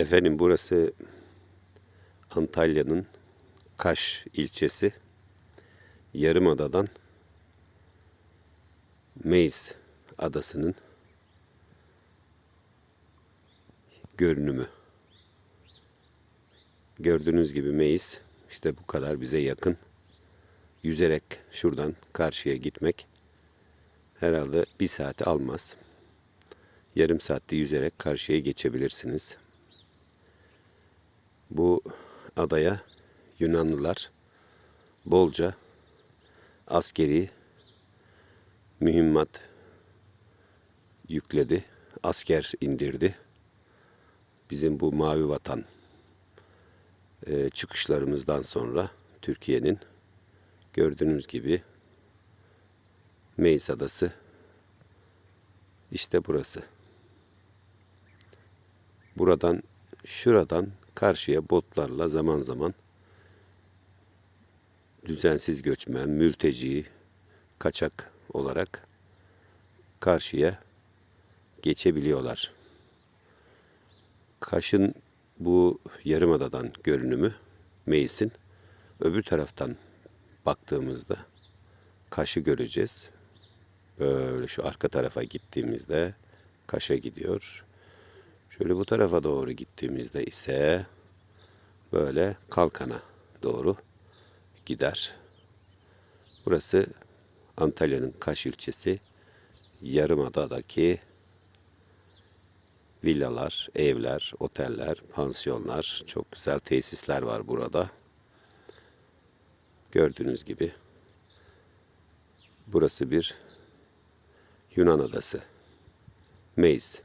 Efendim burası Antalya'nın Kaş ilçesi. Yarımada'dan Meis adasının görünümü. Gördüğünüz gibi Meis işte bu kadar bize yakın. Yüzerek şuradan karşıya gitmek herhalde bir saati almaz. Yarım saatte yüzerek karşıya geçebilirsiniz. Bu adaya Yunanlılar bolca askeri mühimmat yükledi. Asker indirdi. Bizim bu mavi vatan e, çıkışlarımızdan sonra Türkiye'nin gördüğünüz gibi Meis Adası işte burası. Buradan şuradan karşıya botlarla zaman zaman düzensiz göçmen, mülteci, kaçak olarak karşıya geçebiliyorlar. Kaş'ın bu yarımadadan görünümü Meis'in öbür taraftan baktığımızda Kaş'ı göreceğiz. Böyle şu arka tarafa gittiğimizde Kaş'a gidiyor. Şöyle bu tarafa doğru gittiğimizde ise böyle Kalkan'a doğru gider. Burası Antalya'nın Kaş ilçesi Yarımada'daki villalar, evler, oteller, pansiyonlar, çok güzel tesisler var burada. Gördüğünüz gibi burası bir Yunan adası. Meis.